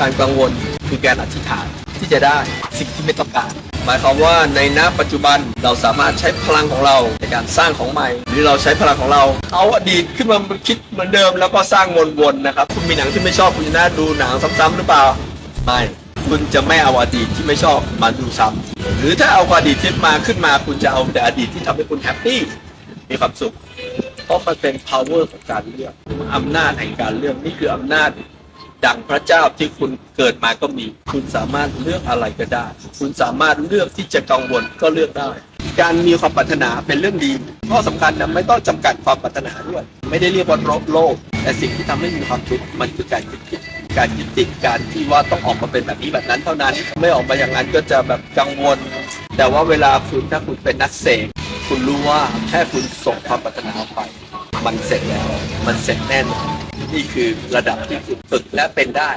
การกังวลคือการอธิษฐานที่จะได้สิ่งที่ไม่ต้องการ หมายความว่าในณปัจจุบันเราสามารถใช้พลังของเราในการสร้างของใหม่ หรือเราใช้พลังของเรา เอาอดีตขึ้นมาคิดเหมือนเดิม แล้วก็สร้างวนๆนะครับคุณมีหนังที่ไม่ชอบคุณจะน่าดูหนังซ้ำๆหรือเปล่าไม่คุณจะไม่เอาอดีตที่ไม่ชอบมาดูซ้ำหรือถ้าเอาอดีตที่มาขึ้นมา คุณจะเอาแต่อดีตที่ทำให้คุณแฮปปี้มีความสุขเพราะมันเป็น power ของการเลือกอำนาจแห่งการเลือกนี่คืออำนาจ ดังพระเจ้าที่คุณเกิดมาก็มี คุณสามารถเลือกอะไรก็ได้ คุณสามารถเลือกที่จะกังวลก็เลือกได้ การมีความปรารถนาเป็นเรื่องดีข้อสำคัญนะไม่ต้องจำกัดความปรารถนาด้วย ไม่ได้เรียกว่าโรคโลก แต่สิ่งที่ทำให้มีความทุกข์มันคือการยึดติดการยึดติดการที่ว่าต้องออกมาเป็นแบบนี้แบบนั้นเท่านั้น ไม่ออกมาอย่างนั้นก็จะแบบกังวล แต่ว่าเวลาคุณถ้าคุณเป็นนักเสกคุณรู้ว่าแค่คุณส่งความปรารถนาออกไป มันเสร็จแล้ว มันเสร็จแน่นอน นี่คือระดับที่สุดฝึกและเป็นได้